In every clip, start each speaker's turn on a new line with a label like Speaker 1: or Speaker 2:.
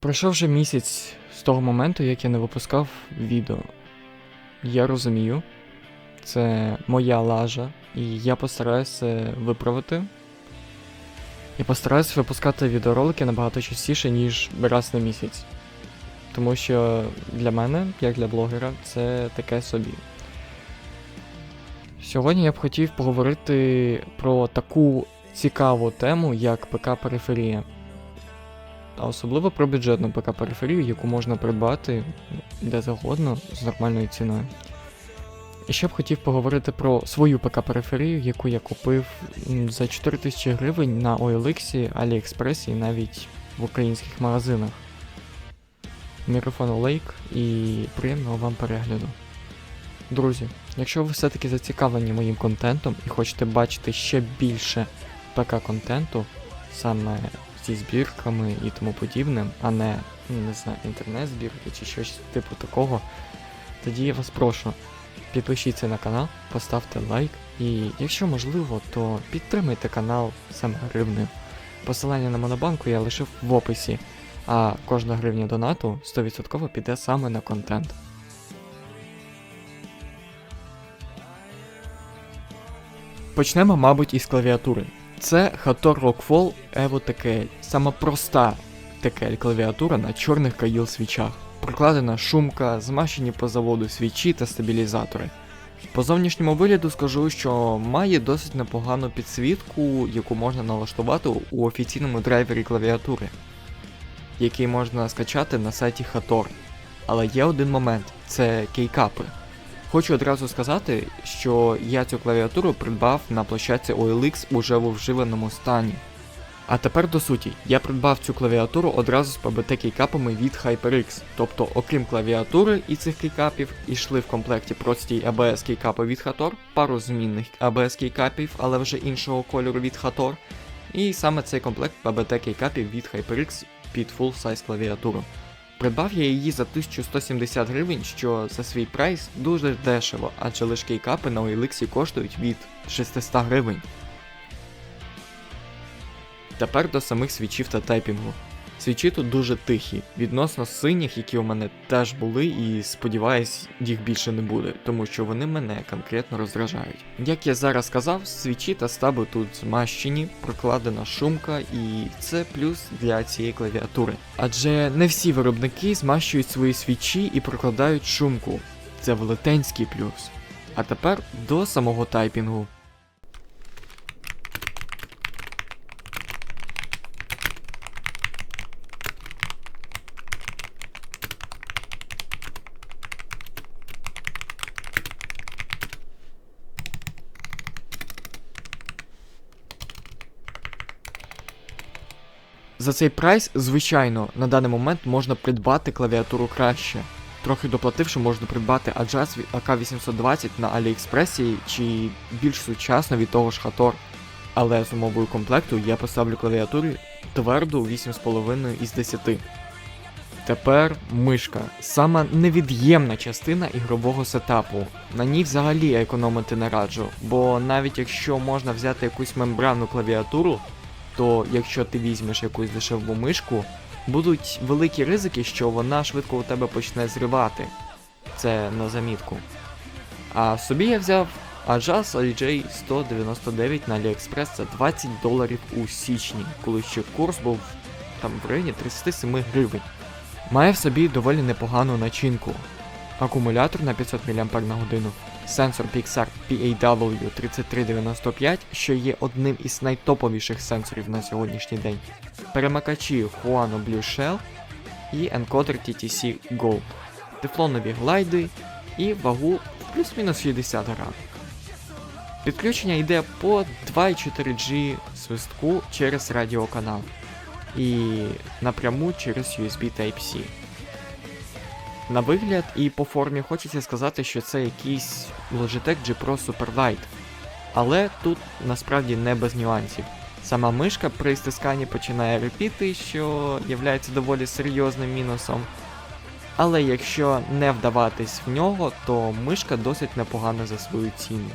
Speaker 1: Пройшов вже місяць з того моменту, як я не випускав відео. Я розумію, це моя лажа, і я постараюся виправити. І постараюся випускати відеоролики набагато частіше, ніж раз на місяць. Тому що для мене, як для блогера, це таке собі. Сьогодні я б хотів поговорити про таку цікаву тему, як ПК-периферія а особливо про бюджетну ПК-периферію, яку можна придбати де завгодно з нормальною ціною. І ще б хотів поговорити про свою ПК-периферію, яку я купив за 4000 гривень на OLX, AliExpress і навіть в українських магазинах. Мікрофон Лейк і приємного вам перегляду. Друзі, якщо ви все-таки зацікавлені моїм контентом і хочете бачити ще більше ПК-контенту, саме зі збірками і тому подібним, а не, ну, не знаю, інтернет-збірки чи щось типу такого, тоді я вас прошу, підпишіться на канал, поставте лайк і, якщо можливо, то підтримайте канал саме гривнею. Посилання на монобанку я лишив в описі, а кожна гривня донату 100% піде саме на контент. Почнемо, мабуть, із клавіатури. Це Hator Rockfall Evo TKL. Сама проста TKL клавіатура на чорних каїл свічах. Прокладена шумка, змащені по заводу свічі та стабілізатори. По зовнішньому вигляду скажу, що має досить непогану підсвітку, яку можна налаштувати у офіційному драйвері клавіатури, який можна скачати на сайті Hator. Але є один момент це кейкапи. Хочу одразу сказати, що я цю клавіатуру придбав на площадці OLX уже в вживаному стані. А тепер до суті, я придбав цю клавіатуру одразу з PBT кейкапами від HyperX. Тобто, окрім клавіатури і цих кейкапів, йшли в комплекті прості ABS кейкапи від Hator, пару змінних ABS кейкапів, але вже іншого кольору від Hator, і саме цей комплект PBT кейкапів від HyperX під full size клавіатуру. Придбав я її за 1170 гривень, що за свій прайс дуже дешево, адже лишки капи на Ойликсі коштують від 600 гривень. Тепер до самих свічів та тайпінгу. Свічі тут дуже тихі, відносно синіх, які у мене теж були, і сподіваюсь, їх більше не буде, тому що вони мене конкретно роздражають. Як я зараз сказав, свічі та стаби тут змащені, прокладена шумка, і це плюс для цієї клавіатури. Адже не всі виробники змащують свої свічі і прокладають шумку. Це велетенський плюс. А тепер до самого тайпінгу. За цей прайс, звичайно, на даний момент можна придбати клавіатуру краще. Трохи доплативши, можна придбати Adjust AK820 на AliExpress чи більш сучасно від того ж Hator. Але з умовою комплекту я поставлю клавіатурі тверду 8,5 із 10. Тепер мишка. Сама невід'ємна частина ігрового сетапу. На ній взагалі економити не раджу, бо навіть якщо можна взяти якусь мембранну клавіатуру, то якщо ти візьмеш якусь дешеву мишку, будуть великі ризики, що вона швидко у тебе почне зривати. Це на замітку. А собі я взяв Ajas LJ 199 на AliExpress за 20 доларів у січні, коли ще курс був там в районі 37 гривень. Має в собі доволі непогану начинку. Акумулятор на 500 мАч, сенсор Pixar PAW3395, що є одним із найтоповіших сенсорів на сьогоднішній день, перемикачі Huano Blue Shell і енкодер TTC Gold, тефлонові глайди і вагу плюс-мінус 60 грам. Підключення йде по 2,4G свистку через радіоканал і напряму через USB Type-C. На вигляд і по формі хочеться сказати, що це якийсь Logitech G Pro Superlight. Але тут насправді не без нюансів. Сама мишка при стисканні починає репіти, що є доволі серйозним мінусом. Але якщо не вдаватись в нього, то мишка досить непогана за свою ціну.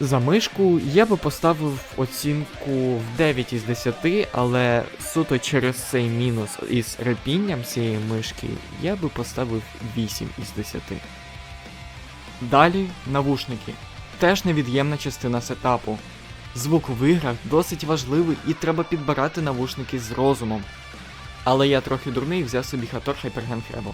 Speaker 1: За мишку я би поставив оцінку в 9 із 10, але суто через цей мінус із репінням цієї мишки я би поставив 8 із 10. Далі навушники. Теж невід'ємна частина сетапу. Звук в іграх досить важливий і треба підбирати навушники з розумом. Але я трохи дурний взяв собі Хатор Hypergen Treble.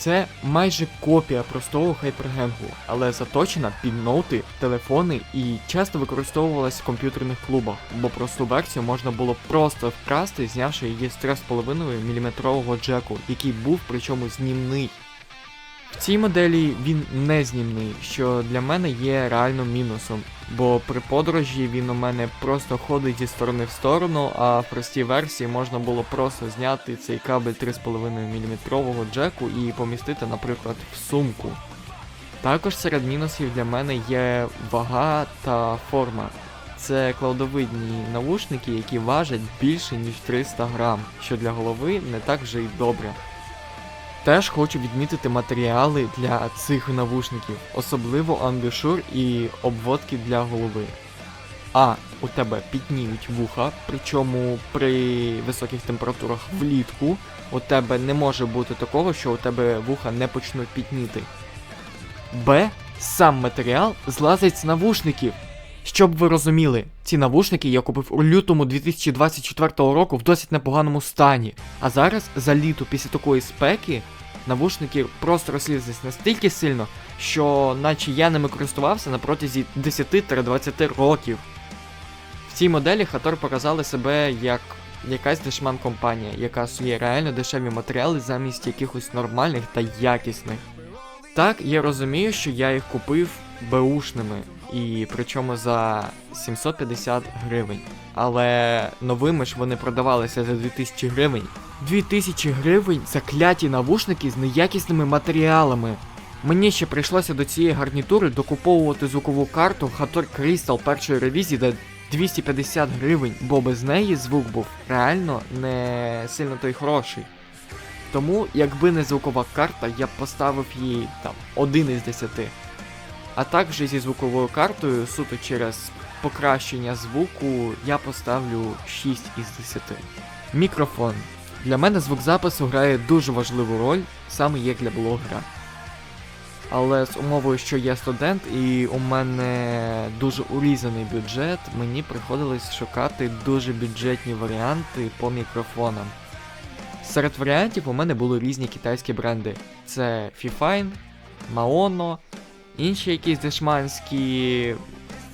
Speaker 1: Це майже копія простого хайпергенгу, але заточена під ноути, телефони і часто використовувалась в комп'ютерних клубах, бо просту версію можна було просто вкрасти, знявши її з 3,5 мм джеку, який був причому знімний. В цій моделі він не знімний, що для мене є реально мінусом, бо при подорожі він у мене просто ходить зі сторони в сторону, а в простій версії можна було просто зняти цей кабель 3,5 мм джеку і помістити, наприклад, в сумку. Також серед мінусів для мене є вага та форма. Це клаудовидні навушники, які важать більше ніж 300 грам, що для голови не так вже й добре. Теж хочу відмітити матеріали для цих навушників, особливо амбішур і обводки для голови. А. У тебе пітніють вуха, причому при високих температурах влітку у тебе не може бути такого, що у тебе вуха не почнуть пітніти. Б. Сам матеріал злазить з навушників. Щоб ви розуміли, ці навушники я купив у лютому 2024 року в досить непоганому стані. А зараз за літо після такої спеки навушники просто розслізлись настільки сильно, що наче я ними користувався на протязі 10-20 років. В цій моделі Хатор показали себе як якась дешман компанія, яка сує реально дешеві матеріали замість якихось нормальних та якісних. Так, я розумію, що я їх купив беушними, і причому за 750 гривень. Але новими ж вони продавалися за 2000 гривень. 2000 гривень за кляті навушники з неякісними матеріалами. Мені ще прийшлося до цієї гарнітури докуповувати звукову карту Hator Crystal першої ревізії за 250 гривень, бо без неї звук був реально не сильно той хороший. Тому, якби не звукова карта, я б поставив їй там 1 із 10. А також зі звуковою картою, суто через покращення звуку, я поставлю 6 із 10. Мікрофон. Для мене звук запису грає дуже важливу роль, саме як для блогера. Але з умовою, що я студент і у мене дуже урізаний бюджет, мені приходилось шукати дуже бюджетні варіанти по мікрофонам. Серед варіантів у мене були різні китайські бренди. Це Fifine, Maono, інші якісь дешманські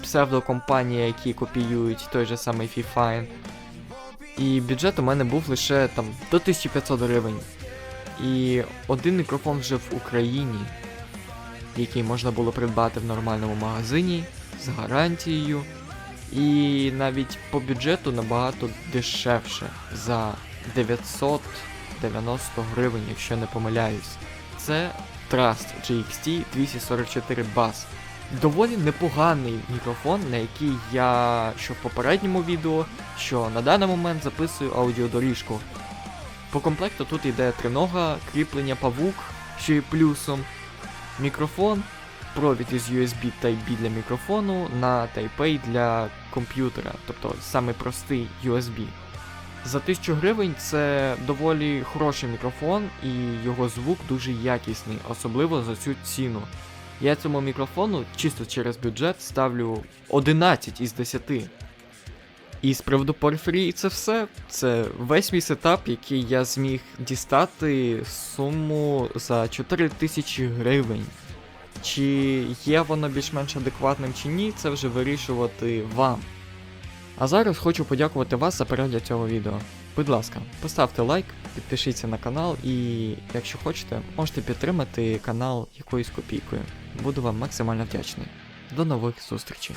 Speaker 1: псевдокомпанії, які копіюють той же самий Fifine. І бюджет у мене був лише там до 1500 гривень. І один мікрофон вже в Україні, який можна було придбати в нормальному магазині з гарантією. І навіть по бюджету набагато дешевше за 990 гривень, якщо не помиляюсь. Це Trust GXT 244 Bass. Доволі непоганий мікрофон, на який я що в попередньому відео, що на даний момент записую аудіодоріжку. По комплекту тут йде тринога, кріплення павук, що є плюсом, мікрофон, провід із USB Type-B для мікрофону на Type-A для комп'ютера, тобто саме простий USB. За 1000 гривень це доволі хороший мікрофон і його звук дуже якісний, особливо за цю ціну. Я цьому мікрофону чисто через бюджет ставлю 11 із 10. І з приводу периферії це все. Це весь мій сетап, який я зміг дістати суму за 4000 гривень. Чи є воно більш-менш адекватним чи ні, це вже вирішувати вам. А зараз хочу подякувати вас за перегляд цього відео. Будь ласка, поставте лайк, підпишіться на канал і, якщо хочете, можете підтримати канал якоюсь копійкою. Буду вам максимально вдячний. До нових зустрічей!